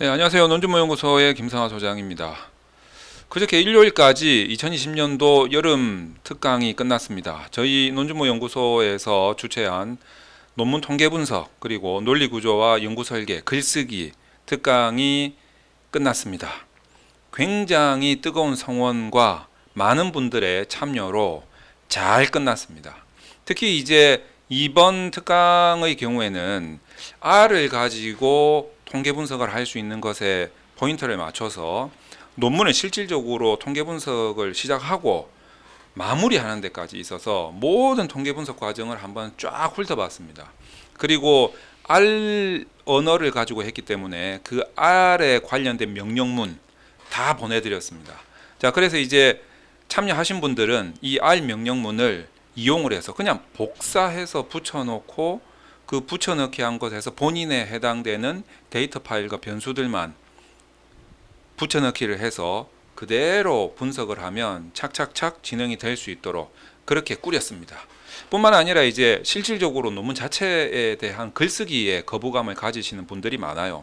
네, 안녕하세요. 논주모연구소의 김성하 소장입니다. 그저께 일요일까지 2020년도 여름 특강이 끝났습니다. 저희 논주모연구소에서 주최한 논문 통계 분석 그리고 논리 구조와 연구 설계, 글쓰기 특강이 끝났습니다. 굉장히 뜨거운 성원과 많은 분들의 참여로 잘 끝났습니다. 특히 이제 이번 특강의 경우에는 R을 가지고 통계 분석을 할 수 있는 것에 포인트를 맞춰서 논문을 실질적으로 통계 분석을 시작하고 마무리하는 데까지 있어서 모든 통계 분석 과정을 한번 쫙 훑어봤습니다. 그리고 R 언어를 가지고 했기 때문에 그 R에 관련된 명령문 다 보내드렸습니다. 자, 그래서 이제 참여하신 분들은 이 R 명령문을 이용을 해서 그냥 복사해서 붙여놓고 그 붙여넣기 한 것에서 본인에 해당되는 데이터 파일과 변수들만 붙여넣기를 해서 그대로 분석을 하면 착착착 진행이 될 수 있도록 그렇게 꾸렸습니다. 뿐만 아니라 이제 실질적으로 논문 자체에 대한 글쓰기에 거부감을 가지시는 분들이 많아요.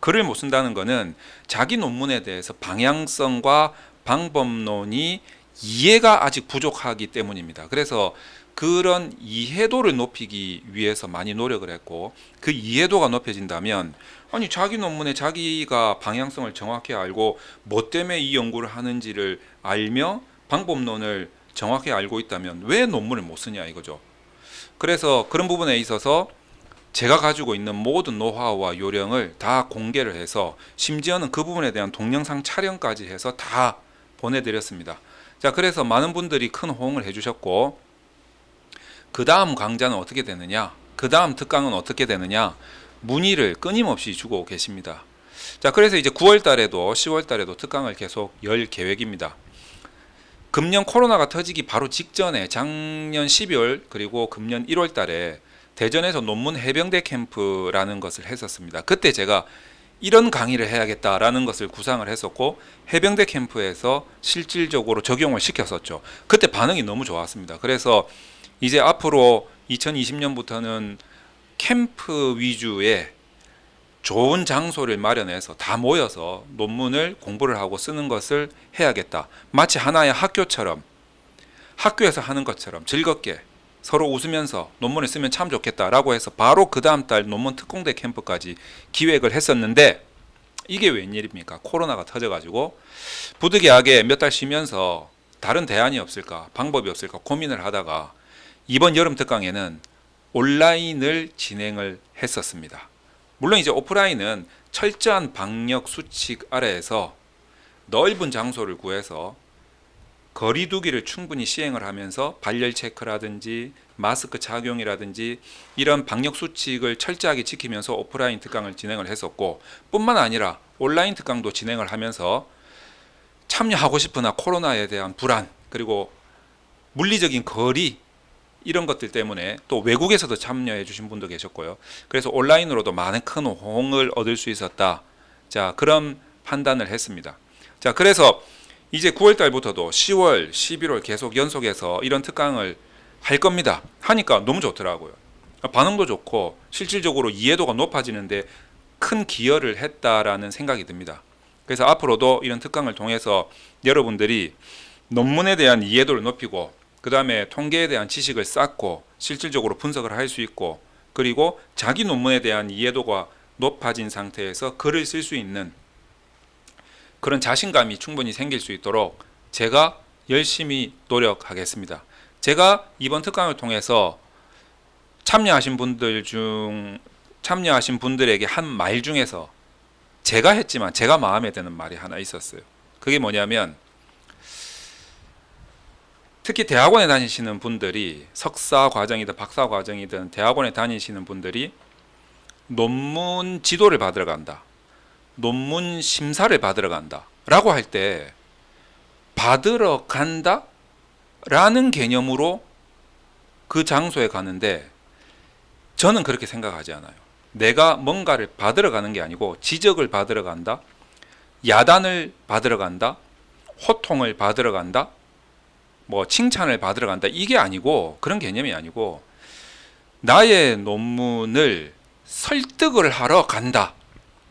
글을 못 쓴다는 것은 자기 논문에 대해서 방향성과 방법론이 이해가 아직 부족하기 때문입니다. 그래서 그런 이해도를 높이기 위해서 많이 노력을 했고 그 이해도가 높여진다면 아니 자기 논문에 자기가 방향성을 정확히 알고 뭐 때문에 이 연구를 하는지를 알며 방법론을 정확히 알고 있다면 왜 논문을 못 쓰냐 이거죠. 그래서 그런 부분에 있어서 제가 가지고 있는 모든 노하우와 요령을 다 공개를 해서 심지어는 그 부분에 대한 동영상 촬영까지 해서 다 보내드렸습니다. 자, 그래서 많은 분들이 큰 호응을 해주셨고, 그 다음 강좌는 어떻게 되느냐, 그 다음 특강은 어떻게 되느냐, 문의를 끊임없이 주고 계십니다. 자, 그래서 이제 9월 달에도 10월 달에도 특강을 계속 열 계획입니다. 금년 코로나가 터지기 바로 직전에 작년 12월 그리고 금년 1월 달에 대전에서 논문 해병대 캠프라는 것을 했었습니다. 그때 제가 이런 강의를 해야겠다라는 것을 구상을 했었고 해병대 캠프에서 실질적으로 적용을 시켰었죠. 그때 반응이 너무 좋았습니다. 그래서 이제 앞으로 2020년부터는 캠프 위주의 좋은 장소를 마련해서 다 모여서 논문을 공부를 하고 쓰는 것을 해야겠다. 마치 하나의 학교처럼 학교에서 하는 것처럼 즐겁게 서로 웃으면서 논문을 쓰면 참 좋겠다라고 해서 바로 그 다음 달 논문 특공대 캠프까지 기획을 했었는데 이게 웬일입니까? 코로나가 터져가지고 부득이하게 몇 달 쉬면서 다른 대안이 없을까, 방법이 없을까 고민을 하다가 이번 여름 특강에는 온라인을 진행을 했었습니다. 물론 이제 오프라인은 철저한 방역 수칙 아래에서 넓은 장소를 구해서 거리두기를 충분히 시행을 하면서 발열 체크라든지 마스크 착용이라든지 이런 방역 수칙을 철저하게 지키면서 오프라인 특강을 진행을 했었고 뿐만 아니라 온라인 특강도 진행을 하면서 참여하고 싶으나 코로나에 대한 불안 그리고 물리적인 거리 이런 것들 때문에 또 외국에서도 참여해 주신 분도 계셨고요. 그래서 온라인으로도 많은 큰 호응을 얻을 수 있었다. 자, 그런 판단을 했습니다. 자, 그래서 이제 9월 달부터도 10월, 11월 계속 연속해서 이런 특강을 할 겁니다. 하니까 너무 좋더라고요. 반응도 좋고 실질적으로 이해도가 높아지는데 큰 기여를 했다라는 생각이 듭니다. 그래서 앞으로도 이런 특강을 통해서 여러분들이 논문에 대한 이해도를 높이고 그 다음에 통계에 대한 지식을 쌓고 실질적으로 분석을 할 수 있고 그리고 자기 논문에 대한 이해도가 높아진 상태에서 글을 쓸 수 있는 그런 자신감이 충분히 생길 수 있도록 제가 열심히 노력하겠습니다. 제가 이번 특강을 통해서 참여하신 분들 중 참여하신 분들에게 한 말 중에서 제가 했지만 제가 마음에 드는 말이 하나 있었어요. 그게 뭐냐면 특히 대학원에 다니시는 분들이 석사 과정이든 박사 과정이든 대학원에 다니시는 분들이 논문 지도를 받으러 간다. 논문 심사를 받으러 간다. 라고 할 때 받으러 간다? 라는 개념으로 그 장소에 가는데 저는 그렇게 생각하지 않아요. 내가 뭔가를 받으러 가는 게 아니고 지적을 받으러 간다. 야단을 받으러 간다. 호통을 받으러 간다. 뭐 칭찬을 받으러 간다. 이게 아니고 그런 개념이 아니고 나의 논문을 설득을 하러 간다.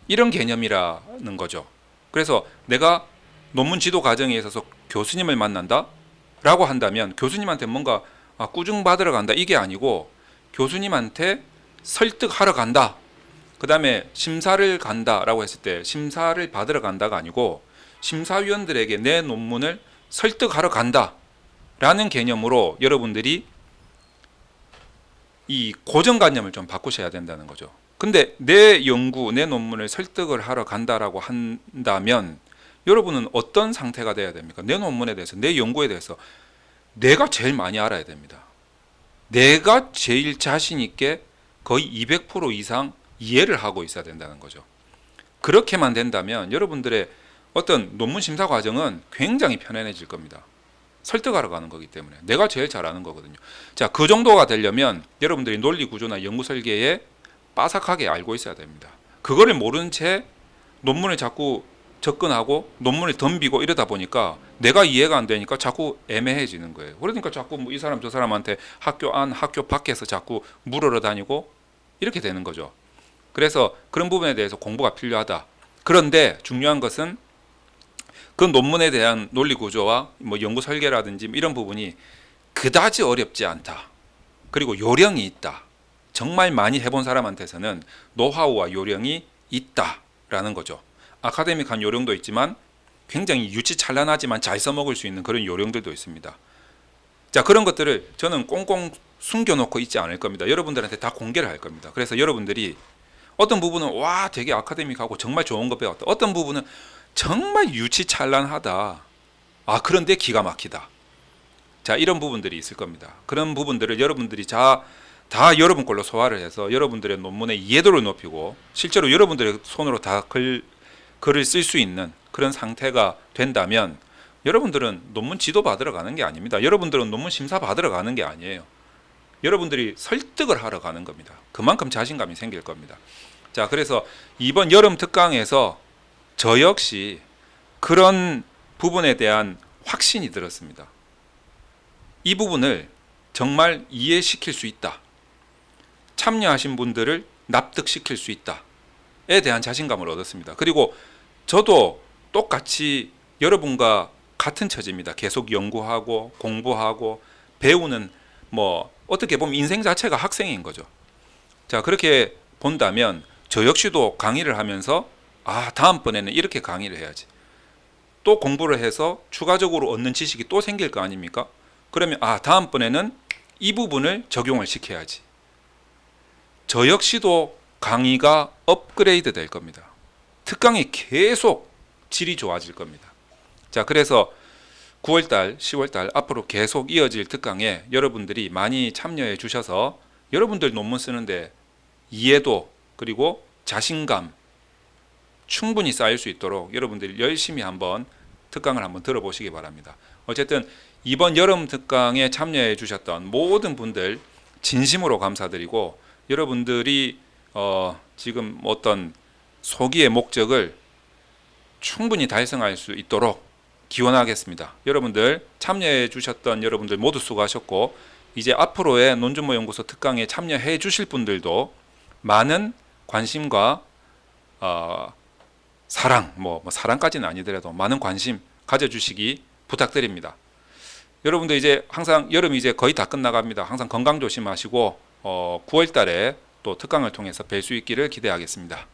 이런 개념이라는 거죠. 그래서 내가 논문 지도 과정에 있어서 교수님을 만난다라고 한다면 교수님한테 뭔가 아, 꾸중 받으러 간다. 이게 아니고 교수님한테 설득하러 간다. 그 다음에 심사를 간다라고 했을 때 심사를 받으러 간다가 아니고 심사위원들에게 내 논문을 설득하러 간다 라는 개념으로 여러분들이 이 고정관념을 좀 바꾸셔야 된다는 거죠. 근데 내 연구, 내 논문을 설득을 하러 간다라고 한다면 여러분은 어떤 상태가 돼야 됩니까? 내 논문에 대해서, 내 연구에 대해서 내가 제일 많이 알아야 됩니다. 내가 제일 자신 있게 거의 200% 이상 이해를 하고 있어야 된다는 거죠. 그렇게만 된다면 여러분들의 어떤 논문 심사 과정은 굉장히 편안해질 겁니다. 설득하러 가는 거기 때문에 내가 제일 잘 아는 거거든요. 자, 그 정도가 되려면 여러분들이 논리 구조나 연구 설계에 빠삭하게 알고 있어야 됩니다. 그거를 모르는 채 논문을 자꾸 접근하고 논문을 덤비고 이러다 보니까 내가 이해가 안 되니까 자꾸 애매해지는 거예요. 그러니까 자꾸 뭐 이 사람 저 사람한테 학교 안 학교 밖에서 자꾸 물으러 다니고 이렇게 되는 거죠. 그래서 그런 부분에 대해서 공부가 필요하다. 그런데 중요한 것은 그 논문에 대한 논리 구조와 뭐 연구 설계라든지 뭐 이런 부분이 그다지 어렵지 않다. 그리고 요령이 있다. 정말 많이 해본 사람한테서는 노하우와 요령이 있다라는 거죠. 아카데믹한 요령도 있지만 굉장히 유치찬란하지만 잘 써먹을 수 있는 그런 요령들도 있습니다. 자 그런 것들을 저는 꽁꽁 숨겨놓고 있지 않을 겁니다. 여러분들한테 다 공개를 할 겁니다. 그래서 여러분들이 어떤 부분은 와 되게 아카데믹하고 정말 좋은 거 배웠다. 어떤 부분은 정말 유치찬란하다. 아 그런데 기가 막히다. 자 이런 부분들이 있을 겁니다. 그런 부분들을 여러분들이 자, 다 여러분 걸로 소화를 해서 여러분들의 논문의 이해도를 높이고 실제로 여러분들의 손으로 다 글, 글을 쓸 수 있는 그런 상태가 된다면 여러분들은 논문 지도 받으러 가는 게 아닙니다. 여러분들은 논문 심사 받으러 가는 게 아니에요. 여러분들이 설득을 하러 가는 겁니다. 그만큼 자신감이 생길 겁니다. 자, 그래서 이번 여름 특강에서 저 역시 그런 부분에 대한 확신이 들었습니다. 이 부분을 정말 이해시킬 수 있다. 참여하신 분들을 납득시킬 수 있다에 대한 자신감을 얻었습니다. 그리고 저도 똑같이 여러분과 같은 처지입니다. 계속 연구하고 공부하고 배우는 뭐 어떻게 보면 인생 자체가 학생인 거죠. 자, 그렇게 본다면 저 역시도 강의를 하면서 아, 다음번에는 이렇게 강의를 해야지. 또 공부를 해서 추가적으로 얻는 지식이 또 생길 거 아닙니까? 그러면 아, 다음번에는 이 부분을 적용을 시켜야지. 저 역시도 강의가 업그레이드 될 겁니다. 특강이 계속 질이 좋아질 겁니다. 자, 그래서 9월달, 10월달 앞으로 계속 이어질 특강에 여러분들이 많이 참여해 주셔서 여러분들 논문 쓰는데 이해도 그리고 자신감 충분히 쌓일 수 있도록 여러분들이 열심히 한번 특강을 한번 들어보시기 바랍니다. 어쨌든 이번 여름 특강에 참여해 주셨던 모든 분들 진심으로 감사드리고 여러분들이 어 지금 어떤 소기의 목적을 충분히 달성할 수 있도록 기원하겠습니다. 여러분들 참여해 주셨던 여러분들 모두 수고하셨고 이제 앞으로의 논준모 연구소 특강에 참여해 주실 분들도 많은 관심과 어, 사랑 뭐, 뭐 사랑까지는 아니더라도 많은 관심 가져주시기 부탁드립니다. 여러분들 이제 항상 여름이 이제 거의 다 끝나갑니다. 항상 건강 조심하시고 어, 9월 달에 또 특강을 통해서 뵐 수 있기를 기대하겠습니다.